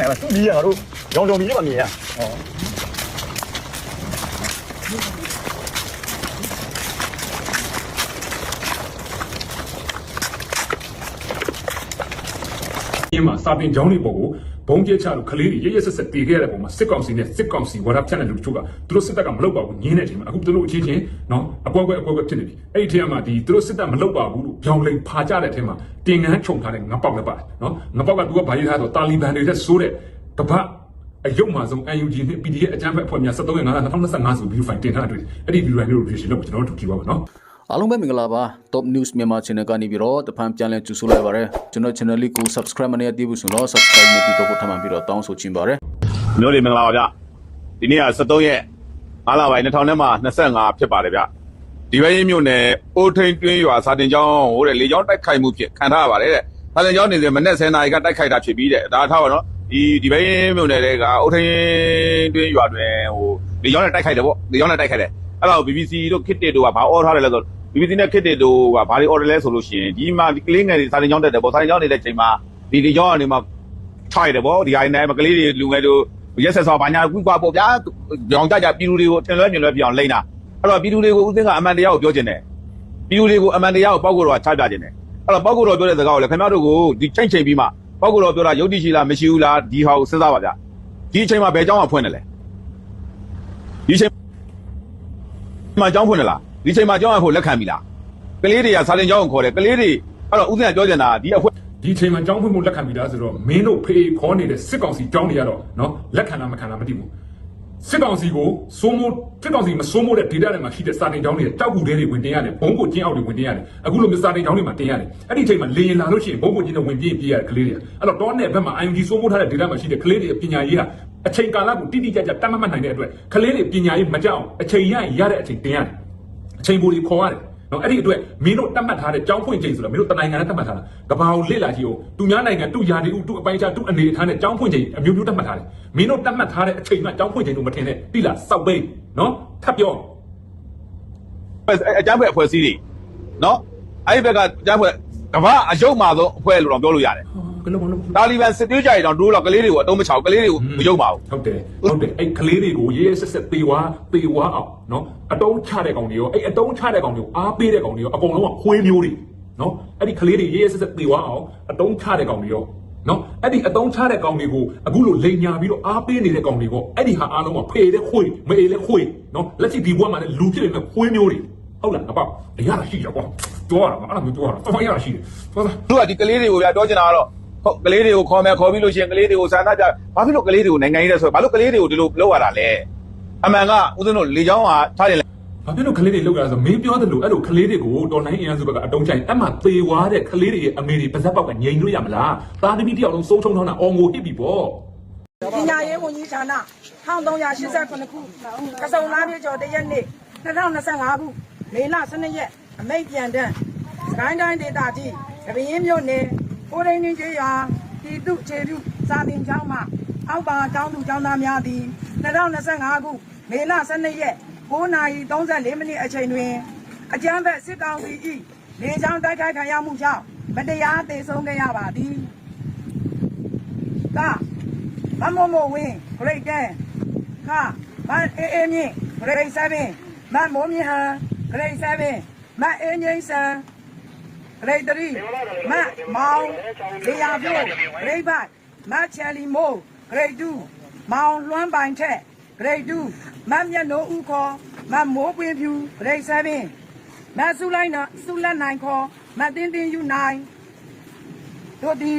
ခိုင်ပါသူ့ကြီးကငါတို့ရောင်တုံကြီးမှမြင်ရဟောအင်းမှာစာတင်ကြောင်းတွေပေါ်ကိုဘုံကျဲချလို့ကလေးတွေရရဆက်ဆက်တည်ခဲ့ရတဲ့ပုံမှာစစ်ကောင်စီနဲ့စစ်ကောင်စီဝါဒဖြန့်တဲ့လူတချို့ကသူတို့စစ်တပ်ကမလုပ်ပါဘူးညင်းတဲ့အချိန်မှာအခုသူတို့အချင်းချင်းနော်အကွက်ကွက်အကွက်ကွက်ဖြစ်နေပြီအဲ့ဒီအထက်မှာဒီသူတို့စစ်တပ်မလုပ်ပါဘူးလို့ပြောင်းလိန်ဖာကြတဲ့အထက်မှာတင်ငန်းခြုံထားတဲ့ငပောက်လည်းပါတယ်နော်ငပောက်ကသူကဗာရေးထားတော့တာလီဘန်တွေတဲ့ဆိုးတဲ့တပတ်အယုံမှာဆုံး UNG နဲ့ PDF အကြမ်းဖက်အဖွဲ့များ73ရက်9လ2025ဆိုဗီဒီယိုဖိုင်တင်ထားတွေ့အဲ့ဒီဗီဒီယိုဖိုင်လေးကို reaction လုပ်ကျွန်တော်တို့ကြည့်ပါမယ်နော် အားလုံးပဲမင်္ဂလာပါ Top News မြန်မာ Channel ကနေပြီးတော့တဖန်ပြန်လည်ကြိုဆိုလိုက်ပါရစေကျွန်တော် channel လေးကို subscribe မနေရသေးဘူးဆိုတော့ subscribe နဲ့ပြီးတော့ထပ်မံပြီးတော့တောင်းဆိုချင်ပါတယ်မျိုးလေးမင်္ဂလာပါဗျဒီနေ့က73ရက်5လပိုင်း2000နဲ့မှ25ဖြစ်ပါတယ်ဗျဒီဘက်ရင်မြို့နယ်အိုးထိန်တွင်းရွာစာတင်ကျောင်းဟိုတဲ့လေကျောင်းတိုက်ခိုက်မှုဖြစ်ခံထားရပါတယ်တဲ့စာတင်ကျောင်းနေစဉ်မနေ့10နာရီကတိုက်ခိုက်တာဖြစ်ပြီးတဲ့ဒါထားပါတော့ဒီဒီဘက်ရင်မြို့နယ်တွေကအိုးထိန်တွင်းရွာတွင်ဟိုလေကျောင်းနဲ့တိုက်ခိုက်တယ်ပေါ့လေကျောင်းနဲ့တိုက်ခိုက်တယ်အဲ့တော့ BBC တို့ခစ်တစ်တို့ကဘာအော်ထားတယ်လဲဆို BBC နဲ့ခစ်တယ်တို့ကဘာတွေ order လဲဆိုလို့ရှိရင်ဒီမှာဒီကလေးငယ်တွေစာရင်ကြောင်းတက်တယ်ပေါ့စာရင်ကြောင်းနေတဲ့ချိန်မှာဒီဒီကြောင်းကနေမှထိုက်တယ်ပေါ့ဒီအိုင်နိုင်မကလေးတွေလူငယ်တို့ရက်ဆက်ဆောင်ဘာညာကူကွာပေါ့ဗျာကြောင်ကြကြပြည်သူတွေကိုတင်လွဲမြင်လွဲပြအောင်လိမ့်တာအဲ့တော့ပြည်သူတွေကိုဦးသိန်းကအမှန်တရားကိုပြောချင်တယ်ပြည်သူတွေကိုအမှန်တရားကိုပေါက်ကိုတော့ချပြချင်တယ်အဲ့တော့ပေါက်ကိုတော့ပြောတဲ့စကားကိုလည်းခင်ဗျားတို့ကိုဒီချိန်ချိန်ပြီးမှပေါက်ကိုတော့ပြောတာယုတ်တိရှိလားမရှိဘူးလားဒီဟာကိုစဉ်းစားပါဗျာဒီအချိန်မှာဘယ်ကြောင်းမှဖွင့်တယ်လဲဒီအချိန် မှာကျောင်းဖွင့်လားဒီချိန်မှာကျောင်းအဖို့လက်ခံပြီလားကလေးတွေကစာတင်ကျောင်းကိုခေါ်တယ်ကလေးတွေအဲ့တော့ဦးစင်းကပြောချင်တာဒီအဖွဲ့ဒီချိန်မှာကြောင်းဖွင့်မှုလက်ခံပြီးသားဆိုတော့မင်းတို့ဖေးခေါ်နေတဲ့စစ်ကောင်စီကြောင်းတွေကတော့နော်လက်ခံလားမခံလားမသိဘူးစစ်ကောင်စီကိုစိုးမိုးစစ်ကောင်စီမစိုးမိုးတဲ့ဒေတာတွေမှာရှိတဲ့စာတင်ကြောင်းတွေတောက်ကူတဲတွေဝင်တင်ရတယ်ဘုံကိုကျင်းအောက်တွေဝင်တင်ရတယ်အခုလိုမျိုးစာတင်ကြောင်းတွေမှာတင်ရတယ်အဲ့ဒီချိန်မှာလေရင်လာလို့ရှိရင်ဘုံကိုကျင်းတဲ့ဝင်ပြင်းပြရတယ်ကလေးတွေအဲ့တော့တောနယ်ဘက်မှာ IMG စိုးမိုးထားတဲ့ဒေတာမှာရှိတဲ့ကလေးတွေပညာရေးက အချိန်ကာလကိုတိတိကျကျတတ်မှတ်နိုင်တဲ့အတွက်ကလေးတွေပညာရေးမကြောက်အချိန်ရရင်ရတဲ့အချိန်တင်ရတယ်အချိန်ပိုတွေခေါ်ရတယ်နော်အဲ့ဒီအတွက်မင်းတို့တတ်မှတ်ထားတဲ့ကြောင်းဖွင့်ချိန်ဆိုတော့မင်းတို့တနိုင်ငံနဲ့တတ်မှတ်ထားတာကဘာကိုလစ်လာကြည့်အောင်သူများနိုင်ငံသူယာတီဥသူအပိုင်းခြားသူအနေအထားနဲ့ကြောင်းဖွင့်ချိန်အမျိုးမျိုးတတ်မှတ်ထားတယ်မင်းတို့တတ်မှတ်ထားတဲ့အချိန်မှကြောင်းဖွင့်ချိန်တို့မထင်နဲ့တိလားစောက်ပိတ်နော်ထပ်ပြောအကြမ်းဖက်အဖွဲ့အစည်းတွေနော်အဲ့ဒီဘက်ကအကြမ်းဖက်ကမ္ဘာအယုတ်မာဆုံးအဖွဲ့လို့တော့ပြောလို့ရတယ် ကလုံးလုံးတာလီဘန်စစ်သွေးကြိုင်တောင်တို့တော့ကလေးတွေကိုအတုံးမချောက်ကလေးတွေကိုမယုတ်ပါဘူးဟုတ်တယ်ဟုတ်တယ်အဲ့ကလေးတွေကိုရေးရေးဆက်ဆက်ပေဝါပေဝါအောင်နော်အတုံးချတဲ့ကောင်တွေရောအဲ့အတုံးချတဲ့ကောင်တွေကိုအားပေးတဲ့ကောင်တွေရောအကုန်လုံးကခွေးမျိုးတွေနော်အဲ့ဒီကလေးတွေရေးရေးဆက်ဆက်ပေဝါအောင်အတုံးချတဲ့ကောင်တွေရောနော်အဲ့ဒီအတုံးချတဲ့ကောင်တွေကိုအခုလိုလိန်ညာပြီးတော့အားပေးနေတဲ့ကောင်တွေပေါ့အဲ့ဒီဟာအားလုံးကဖေတဲ့ခွေးမအေးတဲ့ခွေးနော်လက်ရှိဒီဘဝမှာလည်းလူဖြစ်နေတဲ့ခွေးမျိုးတွေဟုတ်လားအပေါ့အရာရှိရကွာတော့ရမှာအဲ့လိုမျိုးတော့ရတော့ရရှိတယ်သွားသားသူကဒီကလေးတွေကိုဗျာပြောချင်တာကတော့ ဟုတ်ကလေးတွေကိုခေါ်မယ်ခေါ်ပြီးလို့ရှိရင်ကလေးတွေကိုဆန္ဒကြဘာဖြစ်လို့ကလေးတွေကိုနိုင်ငံရေးလဲဆိုတော့ဘာလို့ကလေးတွေကိုဒီလိုလုပ်ရတာလဲအမှန်ကဦးဇင်းတို့လေချောင်းဟာထားတယ်လေ။ဘာဖြစ်လို့ကလေးတွေလောက်ကြလဲဆိုမင်းပြောသလိုအဲ့လိုကလေးတွေကိုတော်နိုင်အင်အားစုဘက်ကအတုံးချိုင်အမှသေဝါတဲ့ကလေးတွေရဲ့အမေတွေပါဇက်ပေါက်ကငြိမ်လို့ရမလား။သားသမီးတယောက်လုံးစိုးထုံထောင်းတာအော်ငိုဟစ်ပြီပေါ့ပညာရေးဝန်ကြီးဌာန1389ခုကစုံလားပြကျော်တရက်နေ့2025ခုမေလ12ရက်အမိတ်ပြန်တဲ့စကိုင်းတိုင်းဒေသကြီးကပင်းမြို့နယ် ကိုရင်းချင်းကျွေးရွာပြည်သူခြေပြုစာတင်ကျောင်းမှအောက်ပါကျောင်းသူကျောင်းသားများသည်2025ခုမေလ12ရက်9:34မိနစ်အချိန်တွင်အကြမ်းဖက်စစ်ကောင်စီ၏လေကြောင်းတိုက်ခိုက်ခံရမှုကြောင့်မတရားသေဆုံးခဲ့ရပါသည်ကမမမဝင်း grade 10ခမအေးအေးမြင့် grade 7မမိုးမြင့်ဟန် grade 7မအေးငိမ့်ဆန် grade 3မမောင်ဇေယျပြို့ grade 5မချယ်လီမိုး grade 2မောင်လွမ်းပိုင်ထက် grade 2မမျက်နှိုးဦးခေါ်မမိုးပွင့်ဖြူ grade 7မဆုလိုက်နော်ဆုလက်နိုင်ခေါ်မတင်းတင်းယူနိုင်တို့ဒီ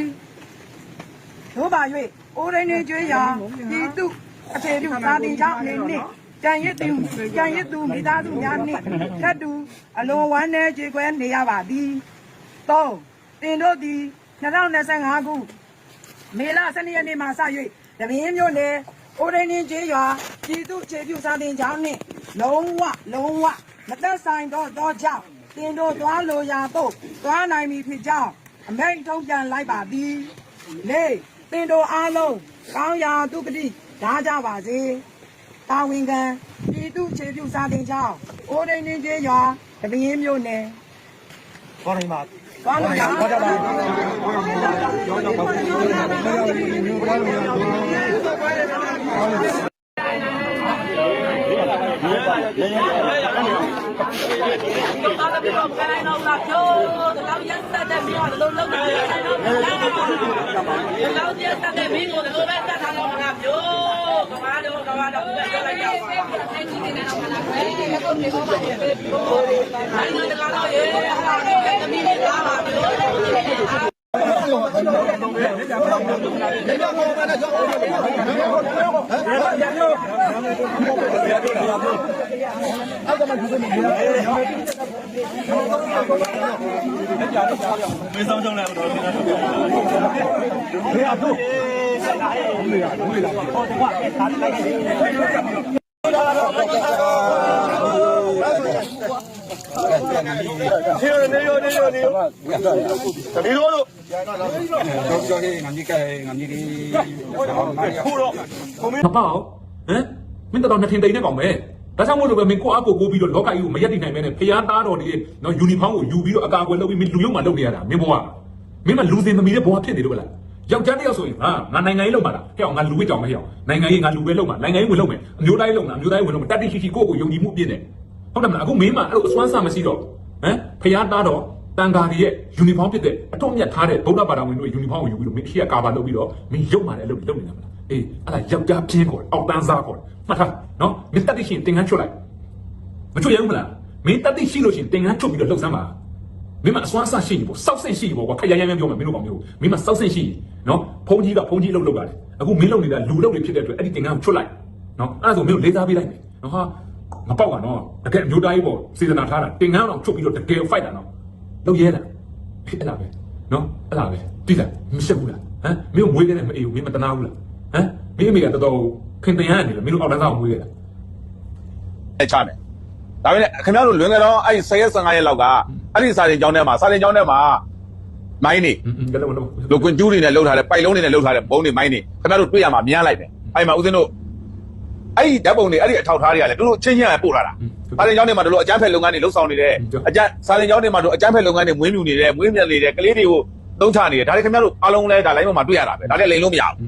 တို့ပါ၍အိုးရင်းနေကျွေးရာပြည်သူအခြေပြုသာတင်ချောင်းအနေနဲ့ကြံရစ်သူကြံရစ်သူမိသားစုများနှင့်ထပ်တူအလွန်ဝမ်းနည်းကြေကွဲနေရပါသည် ၃တင်တို့သည်2025ခုမေလ12ရက်နေ့မှစ၍တပင်းမြို့နယ်အိုးရင်းနေကျွေးရာပြည်သူအခြေပြုသာတင်ချောင်းနှင့်လုံးဝလုံးဝမသက်ဆိုင်တော့တော့ကြောင့်တင်တို့သွားလိုရာသို့သွားနိုင်ပြီဖြစ်ကြောင်းအမိန့်ထုတ်ပြန်လိုက်ပါသည်လေတင်တို့အားလုံးကောင်းရာဒုက္ခတိဓာကြပါစေတာဝန်ခံပြည်သူခြေပြုစာတင်ချောင်းအိုးဒိန်နေကျေးရွာတပင်းမြို့နယ်ခေါင်းတိုင်းမှာ သွားလို့ရပါဘူးတော့တော့ပြောခိုင်းတော့လာပြောတော့ရက်ဆက်တဲ့မြေတော့လုံးလုံးနေတယ်တော့လောက်ရက်ဆက်တဲ့မင်းကိုလိုပဲတတ်ထားတော့ငါပြောကမားတော့ကမားတော့ပြောလိုက်ရအောင်အဲ့ဒီနေတော့မလားဘယ်ဒီကတော့နေတော့ပါတယ်အဲ့ဒီ ကတော့ရေဟာဒီသမီးလေးသားပါပြော မပေါ့ဟမ်မင်းတော်တော်နှစ်ထင်တိန်နဲ့ကောင်ပဲဒါကြောင့်မို့လို့ပဲမင်းကိုအားကိုကိုပြီးတော့လောကကြီးကိုမရက်တည်နိုင်မဲနဲ့ဖျားသားတော်တွေနော်ယူနီဖောင်းကိုယူပြီးတော့အကာအကွယ်လုပ်ပြီးမင်းလူရုံမှလုပ်နေရတာမင်းဘဝမင်းမလူစင်သမီးတဲ့ဘဝဖြစ်နေလို့ဗလား ယောက်ျားတစ်ယောက်ဆိုရင်ဟာငါနိုင်ငံရေးလုပ်မှာလားဟဲ့အောင်ငါလူဝိတောင်မဟဲ့အောင်နိုင်ငံရေးငါလူပဲလုပ်မှာနိုင်ငံရေးဝင်လုပ်မယ်အမျိုးတိုင်းလုပ်မှာအမျိုးတိုင်းဝင်လုပ်မှာတတိရှိရှိကိုယ့်ကိုယုံကြည်မှုပြည့်တယ်ဟုတ်တယ်မလားအခုမင်းမအဲ့လိုအစွမ်းစားမရှိတော့ဟမ်ဖျားသားတော်တန်ဃာတွေရဲ့ယူနီဖောင်းဖြစ်တဲ့အတော့မြတ်ထားတဲ့ဗုဒ္ဓဘာသာဝင်တို့ရဲ့ယူနီဖောင်းကိုယူပြီးတော့မင်းအရှိကကာဗာလုပ်ပြီးတော့မင်းရုပ်မာတယ်လုပ်ပြီးလုပ်နေတာမလားအေးအဲ့ဒါယောက်ျားပြင်းခေါ်တယ်အောက်တန်းစားခေါ်တယ်မှတ်ထားနော်မင်းတတိရှိရင်တင်ကန်းချွတ်လိုက်မချွတ်ရဘူးမလားမင်းတတိရှိလို့ရှိရင်တင်ကန်းချုပ်ပြီးတော့လှုပ်ဆမ်းပါမင်းမအစွမ်းအစရှိရင်ပေါ့စောက်ဆင့်ရှိရင်ပေါ့ကွာခက်ရရရပြောမယ်မင်းတို့ကောင်မျိုးမင်းမစောက်ဆင့်ရှိရင် နော်ဖုန်းကြီးကဖုန်းကြီးလှုပ်လှုပ်ရတယ်အခုမင်းလှုပ်နေတာလူလှုပ်တွေဖြစ်တဲ့အတွက်အဲ့ဒီတင်ကန်းကိုချွတ်လိုက်နော်အဲ့ဒါဆိုမင်းတို့လေးစားပေးလိုက်မယ်နော်ဟာမပေါက်ပါနော်တကယ်အမျိုးသားကြီးပေါ့စေတနာထားတာတင်ကန်းတော့ချွတ်ပြီးတော့တကယ် fight တာနော်လှုပ်ရဲလားအဲ့ဒါပဲနော်အဲ့ဒါပဲတိလားမရှက်ဘူးလားဟမ်မင်းတို့မွေးတဲ့နဲ့မအေးဘူးမင်းမတနာဘူးလားဟမ်မင်းအမေကတော်တော်ခင်တင်ရနေလားမင်းတို့အောက်တန်းစားကိုမွေးခဲ့တာအဲချမယ်ဒါပေမဲ့ခင်ဗျားတို့လွန်ခဲ့တော့အဲ့10ရက်15ရက်လောက်ကအဲ့ဒီစာတင်ကျောင်းထဲမှာစာတင်ကျောင်းထဲမှာ မိုင်းနေလိုကွန်ကျူးတွေနဲ့လှုပ်ထားတဲ့ပိုက်လုံးတွေနဲ့လှုပ်ထားတဲ့ဘုံတွေမိုင်းနေခင်ဗျားတို့တွေ့ရမှာမြန်းလိုက်တယ်အဲ့မှာဦးဇင်းတို့အဲ့ဒီဓာတ်ပုံတွေအဲ့ဒီအထောက်ထားတွေကလည်းတို့တို့ချင်းချင်းပဲပို့လာတာစာရင်ကျောင်းတွေမှာတို့အကျန်းဖက်လုပ်ငန်းတွေလှုပ်ဆောင်နေတယ်အကျန်းစာရင်ကျောင်းတွေမှာတို့အကျန်းဖက်လုပ်ငန်းတွေမွေးမြူနေတယ်မွေးမြူနေတယ်ကလေးတွေကိုသုံးချနေတယ်ဒါတွေခင်ဗျားတို့အားလုံးလဲဒါလိုင်းပေါ်မှာတွေ့ရတာပဲဒါလည်းလိန်လို့မရဘူး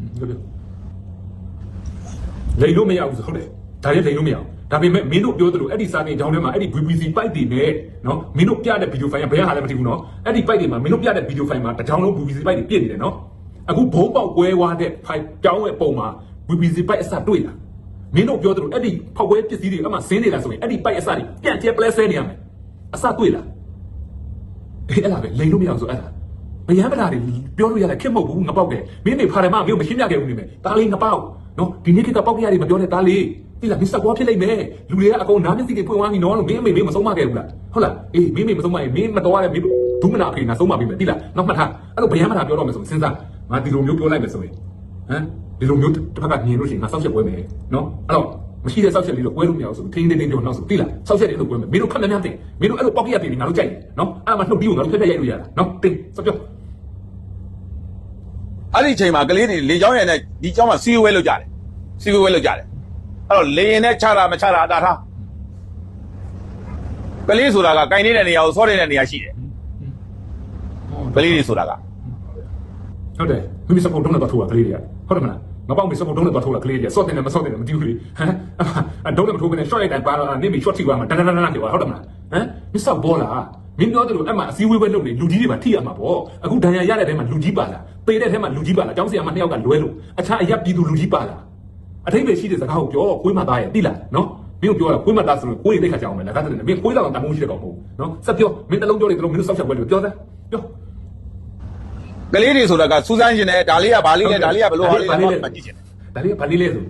လိန်လို့မရဘူးဟုတ်တယ်ဒါလည်းလိန်လို့မရဘူး ဒါပေမဲ့မင်းတို့ပြောသလိုအဲ့ဒီစာတင်ကြောင်းထဲမှာအဲ့ဒီ BBC ပိုက်တွေနဲ့နော်မင်းတို့ပြတဲ့ဗီဒီယိုဖိုင်ကဘယ်ဟာလဲမသိဘူးနော်အဲ့ဒီပိုက်တွေမှာမင်းတို့ပြတဲ့ဗီဒီယိုဖိုင်မှာတစ်ကြောင်းလုံး BBC ပိုက်တွေပြည့်နေတယ်နော်အခုဘုံပေါက်ကွဲသွားတဲ့ဖိုင်ကြောင်းရဲ့ပုံမှာ BBC ပိုက်အစတွေ့လာမင်းတို့ပြောသလိုအဲ့ဒီဖောက်ကွဲပစ္စည်းတွေအမှဆင်းနေတာဆိုရင်အဲ့ဒီပိုက်အစတွေပြန်ကျဲပလဲဆဲနေရမယ်အစတွေ့လာအေးအဲ့ဒါပဲလိန်လို့မရဘူးဆိုအဲ့ဒါဘယံပလာတွေပြောလို့ရတယ်ခက်မဟုတ်ဘူးငပေါက်တယ်မင်းနေဖာတယ်မမင်းမရှင်းပြခဲ့ဘူးနေမယ်ဒါလေးငပေါက်နော်ဒီနေ့ခေတ်ကပေါက်ကြရတယ်မပြောနဲ့ဒါလေး တိလာမစ္စကွာဖြစ်လိမ့်မယ်လူတွေကအကုန်နားမျက်စိတွေဖွင့်သွားပြီနော်လို့မင်းအမေမင်းမဆုံးမခဲ့ဘူးလားဟုတ်လားအေးမင်းမေမဆုံးမရင်မင်းမတော်ရမင်းဒုမနာဖေးငါဆုံးမပြီမယ်တိလာနောက်မှတ်ထားအဲ့လိုဘယံပလာပြောတော့မယ်ဆိုစဉ်းစားငါဒီလိုမျိုးပြောလိုက်မယ်ဆိုရင်ဟမ်ဒီလိုမျိုးတစ်ဖက်ကညင်လို့ရှိရင်ငါစောက်ချက်ပွဲမယ်နော်အဲ့တော့မရှိတဲ့စောက်ချက်လေးတော့ပွဲလို့မရဘူးဆိုထင်းထင်းထင်းပြောနောက်ဆိုတိလာစောက်ချက်လေးတော့ပွဲမယ်မင်းတို့ခက်များများတင်မင်းတို့အဲ့လိုပေါက်ကြရတင်ငါတို့ကြိုက်နော်အဲ့မှာနှုတ်ပြီးကိုငါတို့ဖက်ဖက်ရိုက်လို့ရတာနော်တင်စောက်ပြောအဲ့ဒီအချိန်မှာကလေးတွေလေချောင်းရည်နဲ့ဒီကျောင်းမှာစီဝဲလုပ်ကြတယ်စီဝဲလုပ်ကြတယ် အဲ့တော့လေရင်နဲ့ချတာမချတာအတာထားကလေးဆိုတာကကင်နေတဲ့နေရာကိုစောနေတဲ့နေရာရှိတယ်ကလေးတွေဆိုတာကဟုတ်တယ်မိမိစပုတ်တုံးနဲ့တော့ထိုးတာကလေးတွေကဟုတ်တယ်မလားငါပေါင်းမိစပုတ်တုံးနဲ့တော့ထိုးတာကလေးတွေကစော့တယ်နဲ့မစော့တယ်နဲ့မတူဘူးလေဟမ်အဒုံးနဲ့မထိုးဘဲနဲ့ short လိုက်တိုင်းပါတော့နေမိ short ထိသွားမှာတန်းတန်းတန်းတန်းပြောဟုတ်တယ်မလားဟမ်မစ္စဘောလားမင်းပြောတယ်လို့အဲ့မှာအစည်းအဝေးပဲလုပ်နေလူကြီးတွေမှာထိရမှာပေါ့အခုဒဏ်ရာရတဲ့ထဲမှာလူကြီးပါလားပေတဲ့ထဲမှာလူကြီးပါလားကျောင်းဆရာမနှစ်ယောက်ကလွဲလို့အခြားအရပ်ပြည်သူလူကြီးပါလား အထိပ္ပယ်ရှိတဲ့စကားကိုပြောခွေးမသားရဲ့တိလားနော်မင်းတို့ပြောတာခွေးမသားဆိုလို့ခွေးတွေသိခါကြအောင်မယ်လက်ကားတဲ့မင်းခွေးတော့တမိုးရှိတဲ့ကောင်မဟုတ်နော်ဆက်ပြောမင်းတလုံးပြောနေတယ်လို့မင်းတို့စောက်ချက်ပွဲလို့ပြောစမ်းပြောကလေးတွေဆိုတာကစူးစမ်းရှင်တယ်ဒါလေးကဘာလေးလဲဒါလေးကဘလို့ဟာလေးလဲမှကြည့်ရှင်တယ်ဒါလေးကဘာလေးလဲဆို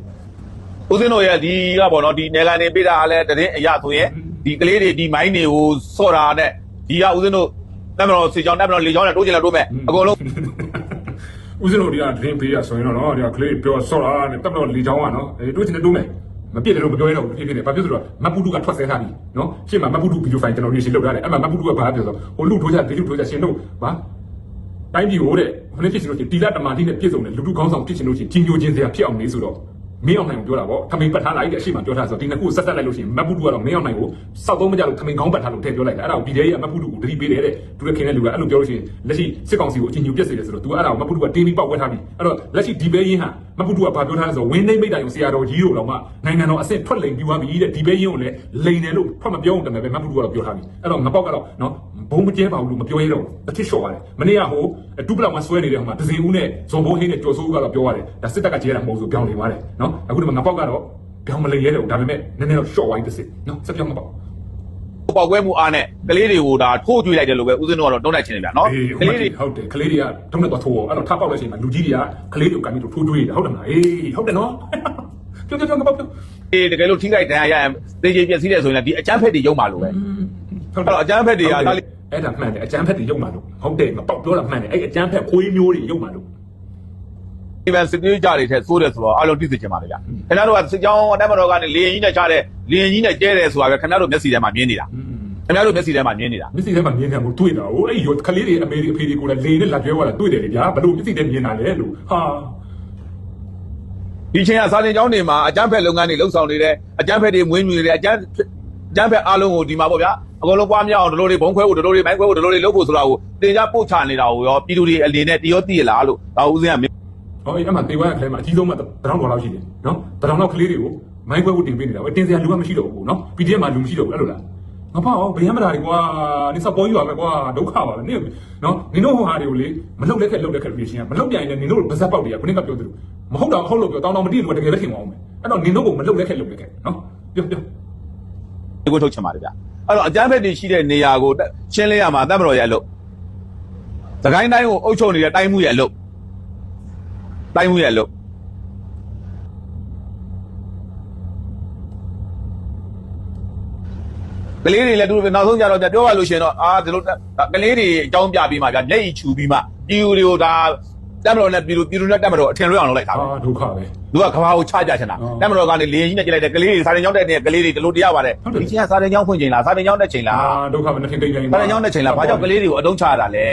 ဦးစင်းတို့ရဲ့ဒီကပေါ့နော်ဒီနယ်ကန်နေပေးတာကလည်းတရင်အရာဆိုရင်ဒီကလေးတွေဒီမိုင်းတွေကိုစော့တာနဲ့ဒီကဦးစင်းတို့တက်မတော်စီချောင်းတက်မတော်လေချောင်းနဲ့တိုးချင်လာတိုးမယ်အကုန်လုံး ဦးစင်းတို့ဒီကဒရင်ပေးရဆိုရင်တော့နော်ဒီကကလေးပြောဆော့တာနဲ့တက်တော့လေချောင်းကနော်အဲတွေးချင်တယ်တိုးမယ်မပြည့်တယ်လို့မပြောရတော့ဘူးဖြစ်ဖြစ်နေဘာဖြစ်ဆိုတော့မပူတူကထွက်ဆဲထားပြီနော်ရှေ့မှာမပူတူဗီဒီယိုဖိုင်ကျွန်တော်ရေးရှင်းလုပ်ထားတယ်အဲ့မှာမပူတူကဘာပြောဆိုဟိုလူထိုးကြဒေလူထိုးကြရှင်တို့ဟာတိုင်းပြည်ဟိုတဲ့ခொနစ်ဖြစ်ရှင်လို့တီလာတမာတိနဲ့ပြည့်စုံတယ်လူလူကောင်းဆောင်ဖြစ်ရှင်လို့ရှင်ကြီးညိုခြင်းစရာဖြစ်အောင်နေဆိုတော့ မင်းအောင်နိုင်ကိုပြောတာပေါ့ခမိန်ပတ်ထားလိုက်တဲ့အရှိမပြောထားဆိုတော့ဒီနှစ်ခုဆက်ဆက်လိုက်လို့ရှိရင်မတ်ဘူးတူကတော့မင်းအောင်နိုင်ကိုစောက်သုံးမကြလို့ခမိန်ကောင်းပတ်ထားလို့ထည့်ပြောလိုက်တာအဲ့ဒါကိုပြည်ထဲကမတ်ဘူးတူကိုတတိပေးတယ်တဲ့သူရဲ့ခင်တဲ့လူကအဲ့လိုပြောလို့ရှိရင်လက်ရှိစစ်ကောင်စီကိုအချင်းညူပြက်စေတယ်ဆိုတော့ तू အဲ့ဒါကိုမတ်ဘူးတူကတင်းပြီးပေါက်ဝဲထားပြီအဲ့တော့လက်ရှိဒီပဲရင်ဟာမတ်ဘူးတူကဘာပြောထားလဲဆိုတော့ဝင်းနေမိတ်တိုင်ကိုဆရာတော်ကြီးတို့တော့မှနိုင်ငံတော်အဆင့်ထွက်လိန်ပြီးသွားပြီတဲ့ဒီပဲရင်ကိုလည်းလိန်တယ်လို့ထွက်မပြောအောင်တမယ်ပဲမတ်ဘူးတူကတော့ပြောထားပြီအဲ့တော့ငပောက်ကတော့နော် ဘုံမကျဲပါဘူးလို့မပြောရတော့တစ်ထစ်လျှော့ရတယ်မနေ့ကဟိုဒုပလောက်မှာဆွဲနေတဲ့ဟိုမှာဒဇင်ဦးနဲ့ဇော်ဘိုးဟင်းနဲ့ကျော်စိုးဦးကတော့ပြောရတယ်ဒါစစ်တပ်ကကျဲတာမဟုတ်ဆိုပြောင်းနေပါတယ်နော်အခုဒီမှာငပောက်ကတော့ပြောင်းမလိန်ရဲတော့ဒါပေမဲ့နည်းနည်းတော့ short ဝိုင်းတစ်စစ်နော်စက်ပြောင်းမပေါ့ပေါက်ကွဲမှုအားနဲ့ကလေးတွေကိုဒါထိုးကြွေးလိုက်တယ်လို့ပဲဦးစင်းတို့ကတော့တုံးလိုက်ချင်တယ်ဗျာနော်အေးကလေးတွေဟုတ်တယ်ကလေးတွေကတုံးနဲ့တော့ထိုးအောင်အဲ့တော့ထားပေါက်တဲ့အချိန်မှာလူကြီးတွေကကလေးတွေကိုကန်ပြီးတော့ထိုးတွေးတယ်ဟုတ်တယ်မလားအေးဟုတ်တယ်နော်ပြောပြောပြောငပောက်ပြောအေးတကယ်လို့ထိခိုက်ဒဏ်ရာရရင်သေချေပြည့်စည်တယ်ဆိုရင်လည်းဒီအကြမ်းဖက်တွေရုံမှာလို့ပဲဟုတ်အဲ့တော့အကြမ်းဖက်တွေက အဲ့ဒါမှန်တယ်အကျန်းဖက်တွေရုပ်မှာလို့ဟုတ်တယ်ငပောက်ပြောတာမှန်တယ်အဲ့အကျန်းဖက်ခွေးမျိုးတွေရုပ်မှာလို့ဒီဗန်စစ်သေးကြတွေထက်စိုးတယ်ဆိုတော့အားလုံးသိစေချင်ပါတယ်ဗျခင်ဗျားတို့ကစစ်ကြောင်းတက်မတော်ကနေလေရင်ကြီးနဲ့ချတယ်လေရင်ကြီးနဲ့ကျဲတယ်ဆိုတာပဲခင်ဗျားတို့မျက်စိထဲမှာမြင်နေတာခင်ဗျားတို့မျက်စိထဲမှာမြင်နေတာမျက်စိထဲမှာမြင်တယ်ကိုတွေ့တာဟိုအဲ့ရောကလေးတွေအမေတွေအဖေတွေကိုလည်းလေနဲ့လာကျွဲသွားတာတွေ့တယ်လေဗျာဘလို့မျက်စိထဲမြင်တာလဲလို့ဟာဒီချိန်ကစာတင်ကျောင်းတွေမှာအကြမ်းဖက်လုပ်ငန်းတွေလှုပ်ဆောင်နေတယ်အကြမ်းဖက်တွေမွေးမြူနေတယ်အကြမ်းအကြမ်းဖက်အားလုံးကိုဒီမှာပေါ့ဗျာ အကုန်လုံးပွားများအောင်ဒလိုတွေဘုံခွဲဖို့ဒလိုတွေမိုင်းခွဲဖို့ဒလိုတွေလုပ်ဖို့ဆိုတာကိုတင်ကြပို့ချနေတာကိုရောပြည်သူတွေအလင်းနဲ့တရောသိရလားလို့ဒါဦးစင်းကဟောအဲ့အမှတေဝါကလေးမှာအကြီးဆုံးမှတရောင်းတော်လောက်ရှိတယ်နော်တရောင်းတော့ကလေးတွေကိုမိုင်းခွဲဖို့တင်ပေးနေတာပဲတင်စရာလူကမရှိတော့ဘူးနော် PDF မှာလူမရှိတော့ဘူးအဲ့လိုလားငါပေါ့ဘယ်ရမလာတွေကွာနေစပေါ်ယူရမယ်ကွာဒုက္ခပါပဲနင်နော်နင်တို့ဟိုဟာတွေကိုလေမလုတ်လက်ခက်လုတ်လက်ခက်လို့ရှင်ကမလုတ်ပြရင်လည်းနင်တို့ဗဇက်ပေါက်တွေကခုနကပြောသလိုမဟုတ်တော့ဟုတ်လို့ပြောတောင်းတောင်းမတည့်လို့တကယ်ပဲထင်အောင်မယ်အဲ့တော့နင်တို့ကိုမလုတ်လက်ခက်လုတ်လက်ခက်နော်ပြောပြောဒီကိုထုတ်ချင်ပါတယ်ဗျ အဲ့တော့အကြမ်းဖက်တွေရှိတဲ့နေရာကိုရှင်းလင်းရမှာတပ်မတော်ရဲ့အလုပ်သခိုင်းတိုင်းကိုအုပ်ချုပ်နေတဲ့တိုင်းမှုရဲ့အလုပ်တိုင်းမှုရဲ့အလုပ်ကလေးတွေလည်းတူနောက်ဆုံးကြတော့ပြောရလို့ရှိရင်တော့အာဒီလိုကလေးတွေအကြောင်းပြပြီးမှဗျမျက်ရည်ချူပြီးမှပြည်သူတွေကိုဒါ တပ်မတော်နဲ့ပြည်သူပြည်သူနဲ့တပ်မတော်အထင်လွဲအောင်လုပ်လိုက်တာပဲအာဒုက္ခပဲသူကကဘာကိုချကြချင်တာဟုတ်တက်မတော်ကနေလေရင်ကြီးနဲ့ကြလိုက်တဲ့ကလေးတွေစာတင်ကျောင်းတက်တဲ့ကလေးတွေဒီလိုတရားပါတယ်ဟုတ်တယ်ဒီချင်းကစာတင်ကျောင်းဖွင့်ချိန်လားစာတင်ကျောင်းတက်ချိန်လားအာဒုက္ခပဲနှစ်ထင်တိတ်တိုင်းစာတင်ကျောင်းတက်ချိန်လားဘာကြောင့်ကလေးတွေကိုအတုံးချရတာလဲ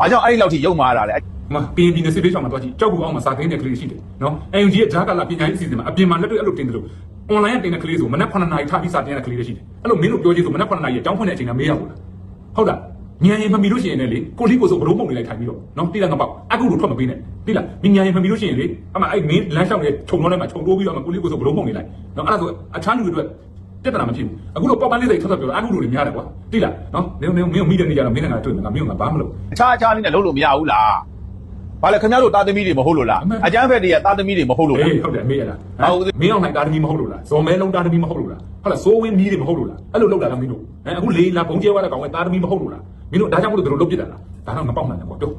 ဘာကြောင့်အဲ့ဒီလောက်ထိယုံမာရတာလဲမပင်းပြီးနေစစ်ပေးဆောင်မှာတော့ကြည့်ကြောက်ကူအောင်မှာစာသိန်းတဲ့ကလေးရှိတယ်နော်အန်ယူဂျီရဲ့ဂျာကာလာပညာရေးအစီအစဉ်မှာအပြင်မှာလက်တွေ့အဲ့လိုတင်တယ်လို့ online ကတင်တဲ့ကလေးဆိုမနက်9နာရီထားပြီးစာတင်တဲ့ကလေးတွေရှိတယ်အဲ့လိုမင်းတို့ပြောကြည့်ဆိုမနက်9နာရီအကြောင်းဖွင့်တဲ့အချိန်ကမေးရဘူးလားဟုတ်လား ညံရင်မမီလို့ရှိရင်လည်းလေကိုလီကိုဆိုဘလို့ပုံနေလိုက်ထိုင်ပြီးတော့နော်တိလာငပောက်အခုလိုထွက်မပေးနဲ့တိလာမညံရင်မမီလို့ရှိရင်လေအမအဲ့မင်းလမ်းလျှောက်နေခြုံတော့လည်းမခြုံတိုးပြီးတော့မကိုလီကိုဆိုဘလို့ပုံနေလိုက်နော်အဲ့ဒါဆိုအခြားလူတွေအတွက်ပြဿနာမဖြစ်ဘူးအခုတော့ပေါက်ပန်းလေးစိတ်ထွက်ထွက်ပြောအခုလိုတွေများတယ်ကွာတိလာနော်မင်းမင်းမင်းမိတဲ့နေကြတော့မင်းကတွေ့မှာငါမင်းကဘာမှမလုပ်အခြားအခြားလေးနဲ့လုံးလို့မရဘူးလားဘာလဲခင်ဗျားတို့တာသမီတွေမဟုတ်လို့လားအမှန်အကျန်းဖက်တွေကတာသမီတွေမဟုတ်လို့လားအေးဟုတ်တယ်မေးရတာဟုတ်ကဲ့မင်းအောင်နိုင်တာသမီးမဟုတ်လို့လားဇော်မဲလုံးတာသမီးမဟုတ်လို့လားဟုတ်လားစိုးဝင်းမီးတွေမဟုတ်လို့လားအဲ့လိုလောက်တာလားမင်းတို့အဲအခုလေးလာဘုံကျဲသွားတဲ့ကောင်ကတာသမီးမဟုတ်လို့လား မင်းတို့ဒါကြောင့်မလို့တို့လုတ်ပြစ်တာလားဒါတော့မပေါက်နိုင်တယ်ပေါ့တို့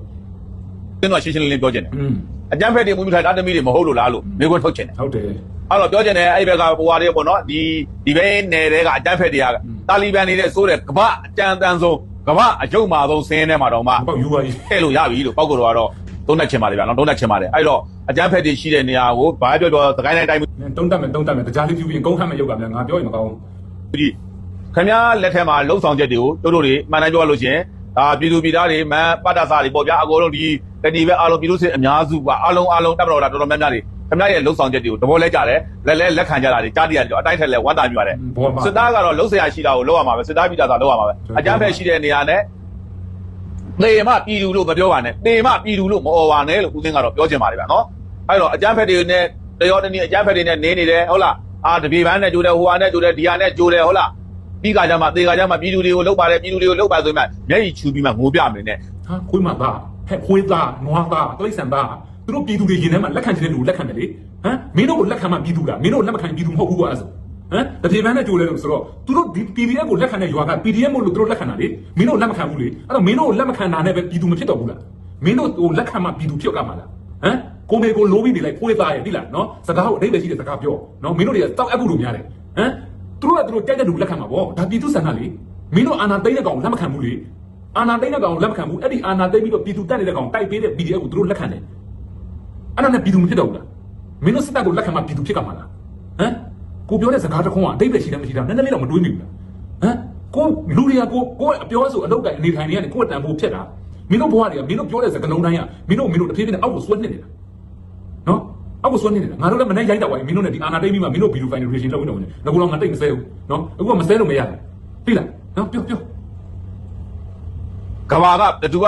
တင်းတော့ရှင်းရှင်းလင်းလင်းပြောချင်တယ်อืมအကျန်းဖက်တွေမူးမြူထားတာသမီတွေမဟုတ်လို့လားလို့မိခွန်းထုတ်ချင်တယ်ဟုတ်တယ်အဲ့တော့ပြောချင်တယ်အဲ့ဒီဘက်ကဟိုဟာတွေပေါ့နော်ဒီဒီဘဲနယ်တွေကအကြမ်းဖက်တွေကတာလီဘန်တွေနဲ့ဆိုးတဲ့ကမ္ဘာအကြမ်းတန်းဆုံးကမ္ဘာအကျုံမာဆုံးစင်းထဲမှာတော့မှမပေါက်ယူပါကြီးထည့်လို့ရပြီလို့ပောက်ကတော့ကတော့သုံးသက်ချင်ပါတယ်ဗျာနော်သုံးသက်ချင်ပါတယ်အဲ့တော့အကြမ်းဖက်တွေရှိတဲ့နေရာကိုဘာပြောပြောသခိုင်းတိုင်းတိုင်းတုံးတက်မယ်တုံးတက်မယ်တရားလေးပြူပြီးကုန်းခတ်မယ်ရုပ်ကမြန်ငါပြောရင်မကောင်းဒီ ခင်ဗျားလက်ထက်မှာလှုပ်ဆောင်ချက်တွေကိုတို့တို့တွေမှန်တိုင်းပြောရလို့ရှိရင်ဒါပြည်သူပြည်သားတွေမန်ပတ်တာစာတွေပေါ့ဗျာအကုန်လုံးဒီတဏီပဲအားလုံးပြည်သူစစ်အများစုကအလုံးအားလုံးတပ်မတော်တာတော်တော်များများတွေခင်ဗျားရဲ့လှုပ်ဆောင်ချက်တွေကိုသဘောလဲကြတယ်လက်လဲလက်ခံကြတာတွေကြားတရတယ်အတိုင်းထက်လဲဝမ်းသာမြရတယ်ဘောမှာစစ်သားကတော့လှုပ်ရှားရှိတာကိုလှုပ်ရမှာပဲစစ်သားပြည်သားသာလှုပ်ရမှာပဲအကြမ်းဖက်ရှိတဲ့နေရာနဲ့တေမပြည်သူလို့မပြောပါနဲ့တေမပြည်သူလို့မအော်ပါနဲ့လို့ဦးသိန်းကတော့ပြောချင်ပါတယ်ဗျာနော်အဲ့တော့အကြမ်းဖက်တွေနဲ့တရောတနည်းအကြမ်းဖက်တွေနဲ့နေနေတယ်ဟုတ်လားအာတပြေပန်းနဲ့ကြိုးတယ်ဟိုဟာနဲ့ကြိုးတယ်ဒီဟာနဲ့ကြိုးတယ်ဟုတ်လား ပြီးကကြမှာတေကကြမှာပြည်သူတွေကိုလှုပ်ပါတယ်ပြည်သူတွေကိုလှုပ်ပါဆိုရင်မျက်ရည်ချူပြီးမှငိုပြမယ်နဲ့ဟာခွေးမသားဟဲ့ခွေးသားနွားသားတိရစ္ဆာန်သားသူတို့ပြည်သူတွေရင်ထဲမှာလက်ခံချင်တဲ့လူကိုလက်ခံတယ်လေဟမ်မင်းတို့ကိုလက်ခံမှပြည်သူလားမင်းတို့လက်မခံပြည်သူမဟုတ်ဘူးကွာအဲ့ဆိုဟမ်တပြေပန်းနဲ့ကြိုးလဲလို့ဆိုတော့သူတို့ဒီ PDF ကိုလက်ခံတဲ့ရွာက PDF မို့လို့သူတို့လက်ခံတာလေမင်းတို့လက်မခံဘူးလေအဲ့တော့မင်းတို့လက်မခံတာနဲ့ပဲပြည်သူမဖြစ်တော့ဘူးလားမင်းတို့ဟိုလက်ခံမှပြည်သူဖြစ်ကြမှာလားဟမ်ကိုမေကိုလိုးပြီးနေလိုက်ခွေးသားရဲ့ဒီလားနော်စကားကိုအတိတ်ပဲရှိတဲ့စကားပြောနော်မင်းတို့တွေကတောက်အပ်ကူလိုများတယ်ဟမ် သူတို့ကသူတို့ကြိုက်တဲ့လူလက်ခံမှာပေါ့ဒါပြည်သူဆန္ဒလေမင်းတို့အာဏာသိမ်းတဲ့ကောင်လက်မခံဘူးလေအာနာသိန်းတဲ့ကောင်လက်မခံဘူးအဲ့ဒီအာနာသိန်းပြီးတော့ပြည်သူတက်နေတဲ့ကောင်တိုက်ပေးတဲ့ PDF ကိုသူတို့လက်ခံတယ်အဲ့ဒါနဲ့ပြည်သူမဖြစ်တော့ဘူးလားမင်းတို့စစ်တပ်ကိုလက်ခံမှပြည်သူဖြစ်ကမှာလားဟမ်ကိုပြောတဲ့စကားတစ်ခုကအတိတ်ပဲရှိတယ်မရှိတာနည်းနည်းလေးတော့မတွေးမိဘူးလားဟမ်ကိုလူတွေကကိုကိုအပြောဆိုအလုပ်တိုင်းအနေထိုင်နေရတယ်ကိုယ်တန်ဖို့ဖြစ်တာမင်းတို့ဘဝတွေကမင်းတို့ပြောတဲ့စကားလုံးတိုင်းကမင်းတို့မင်းတို့တစ်ဖြည်းဖြည်းနဲ့အောက်ကိုဆွဲနှစ်နေတာနော် အောက်ကိုစွန့်နေတယ်ငါတို့လည်းမနေ့ရိုက်တော့ပါဘူးမင်းတို့နဲ့ဒီအာနာတိတ်ပြီးမှမင်းတို့ဗီဒီယိုဖိုင်တွေ reaction လုပ်နေတယ်ငါကတော့ငါတိတ်မစဲဘူးနော်အခုကမစဲလို့မရဘူးပြီလားနော်ပြောပြောကဘာကဘသူက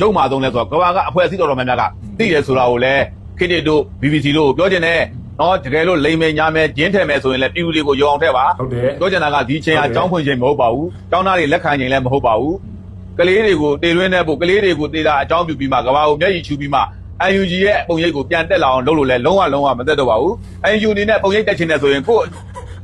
ရုံမာသုံးလဲဆိုတော့ကဘာကအဖွဲ့အစည်းတော်တော်များများကသိတယ်ဆိုတာကိုလည်းခေတ္တတို့ BBC တို့ပြောချင်တယ်နော်တကယ်လို့လိမ်မယ်ညာမယ်ကျင်းထဲမယ်ဆိုရင်လည်းပြည်သူတွေကိုယုံအောင်ထည့်ပါဟုတ်တယ်ပြောချင်တာကဒီချိန်ကအကြောင်းဖွင့်ချိန်မဟုတ်ပါဘူး။ကျောင်းသားတွေလက်ခံချိန်လည်းမဟုတ်ပါဘူး။ကလေးတွေကိုတေလွင်းတဲ့ဖို့ကလေးတွေကိုတေတာအကြောင်းပြုပြီးမှကဘာကိုမျက်ရည်ချူပြီးမှ UNG ရဲ့ပုံရိပ်ကိုပြန်တက်လာအောင်လုပ်လို့လည်းလုံးဝလုံးဝမသက်တော့ပါဘူး။ UNG အနေနဲ့ပုံရိပ်တက်ချင်တယ်ဆိုရင်ကို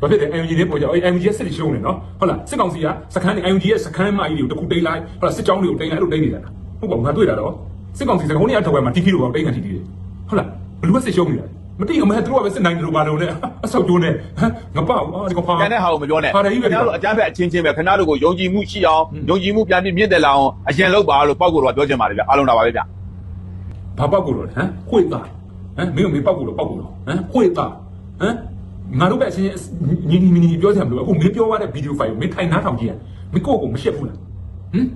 ဘာဖြစ်လဲ MG လေးပေါ်ကြအဲ့ MG ရဲ့စစ်ရှုံးနေနော်ဟုတ်လားစစ်ကောင်စီကစခန်းနေ MG ရဲ့စခန်းမအကြီးတွေကိုတခုတိတ်လိုက်ဟုတ်လားစစ်ကြောင်းတွေကိုတိတ်လိုက်အဲ့လိုတိတ်နေတာဟုတ်ပါဘူးငါတွေ့တာတော့စစ်ကောင်စီစကုံးနေအထောက်အပံ့မှာတီခီလိုပေါ့တိတ်နေတီတီတယ်ဟုတ်လားဘလူးကစစ်ရှုံးနေတာမတိအမဲသူတို့ကပဲစစ်နိုင်တယ်လို့ပါလို့လေအဆောက်ကျိုးနေဟမ်ငါပေါ့အာဒီကောင်ဖာကျန်တဲ့ဟာကိုမပြောနဲ့ဟာတယ်ကြီးပဲခင်ဗျားတို့အကြမ်းဖက်အချင်းချင်းပဲခင်ဗျားတို့ကိုယုံကြည်မှုရှိအောင်ယုံကြည်မှုပြန်ပြီးမြင့်တက်လာအောင်အရင်လုပ်ပါလို့ပောက်ကိုတော့ပြောချင်ပါတယ်ဗျအားလုံးတာပါပဲဗျ ဘာပောက်ကိုတော့ဟမ်ခွေသားဟမ်မင်းကမင်းပောက်ကိုတော့ပောက်ကိုတော့ဟမ်ခွေသားဟမ်ငါတို့ပဲအချင်းညီညီညီပြောချင်မလို့အခုမင်းပြောရတဲ့ဗီဒီယိုဖိုင်ကိုမင်းထိုင်နားထောင်ကြည့်ရမင်းကိုယ့်ကိုမရှက်ဘူးလားဟမ်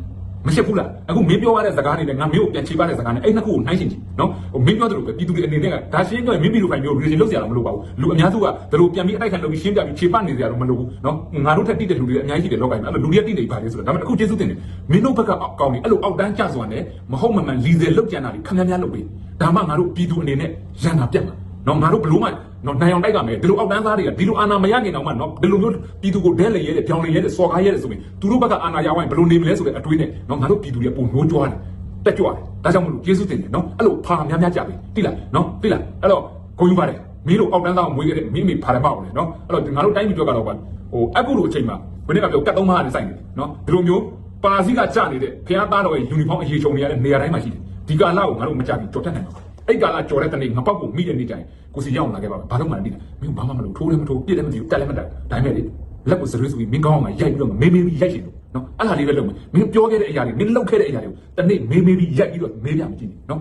မရှက်ဘူးလားအခုမင်းပြောရတဲ့စကားတွေနဲ့ငါမင်းကိုပြန်ချေပတဲ့စကားနဲ့အဲ့နှစ်ခုကိုနှိုင်းရှင်ကြည့်နော်ဟိုမင်းပြောသလိုပဲပြည်သူတွေအနေနဲ့ကဒါရှင်းပြောရင်မင်းဗီဒီယိုဖိုင်မျိုးရီလုပ်စရာတော့မလိုပါဘူးလူအများစုကဒါလိုပြန်ပြီးအတိုက်ခံလုပ်ပြီးရှင်းပြပြီးခြေပနေစရာတော့မလိုဘူးနော်ငါတို့ထက်တိတဲ့လူတွေအများကြီးရှိတယ်လောကကြီးမှာအဲ့လိုလူတွေကတိနေပါလေဆိုတော့ဒါပေမဲ့အခုကျေးဇူးတင်တယ်မင်းတို့ဘက်ကကောင်းနေအဲ့လိုအောက်တန်းကျစွာနဲ့မဟုတ်မမှန်လီဇယ်လောက်ကြံတာတွေခဏများလုပ်ပြီးဒါမှငါတို့ပြည်သူအနေနဲ့ရန်တာပြတ်မှာနော်ငါတို့ဘလို့မှ နော်နိုင်အောင်တိုက်ကမယ်ဒီလိုအောက်တန်းသားတွေကဒီလိုအာဏာမရခင်တော့မှနော်ဒီလိုမျိုးပြည်သူကိုဒဲလေရဲတဲ့ပြောင်းလေရဲတဲ့စော်ကားရဲတဲ့ဆိုရင်သူတို့ဘက်ကအာဏာရဝိုင်းဘလို့နေမလဲဆိုတဲ့အတွေးနဲ့နော်ငါတို့ပြည်သူတွေပုံနှိုးကြွားတယ်တက်ကြွတယ်ဒါကြောင့်မလို့ကျေးဇူးတင်တယ်နော်အဲ့လိုဖာများများကြပြီတိလားနော်တိလားအဲ့တော့ဂုဏ်ယူပါတယ်မင်းတို့အောက်တန်းသားကိုမွေးခဲ့တဲ့မိမိဖာတယ်ပေါ့လေနော်အဲ့တော့ငါတို့တိုင်းပြည်အတွက်ကတော့ဟိုအခုလိုအချိန်မှာဘယ်နဲ့ကပြောကတ်သုံးမနဲ့စိုက်နေတယ်နော်ဒီလိုမျိုးပါစီကကြနေတဲ့ဖျားသားတော်ရဲ့ယူနီဖောင်းအရေးချုံနေရတဲ့နေရာတိုင်းမှာရှိတယ်ဒီကာလကိုငါတို့မကြဘူးကြော်တတ်နိုင်ပါဘူး အဲ့ကာလကြော်တဲ့တနေ့ငါပောက်ကိုမိတဲ့နေ့တိုင်းကိုစီရောက်လာခဲ့ပါဘာလို့မှမသိဘူးမင်းဘာမှမလုပ်ထိုးလည်းမထိုးပြစ်လည်းမသိဘူးတက်လည်းမတက်ဒါပေမဲ့လေလက်ကိုစရွေးဆိုပြီးမင်းကောင်းအောင်ရိုက်ပြီးတော့မေးမေးပြီးရိုက်ရှင်လို့နော်အဲ့ဒါလေးပဲလုပ်မယ်မင်းပြောခဲ့တဲ့အရာတွေမင်းလုပ်ခဲ့တဲ့အရာတွေကိုတနေ့မေးမေးပြီးရိုက်ပြီးတော့မေးပြမကြည့်နဲ့နော်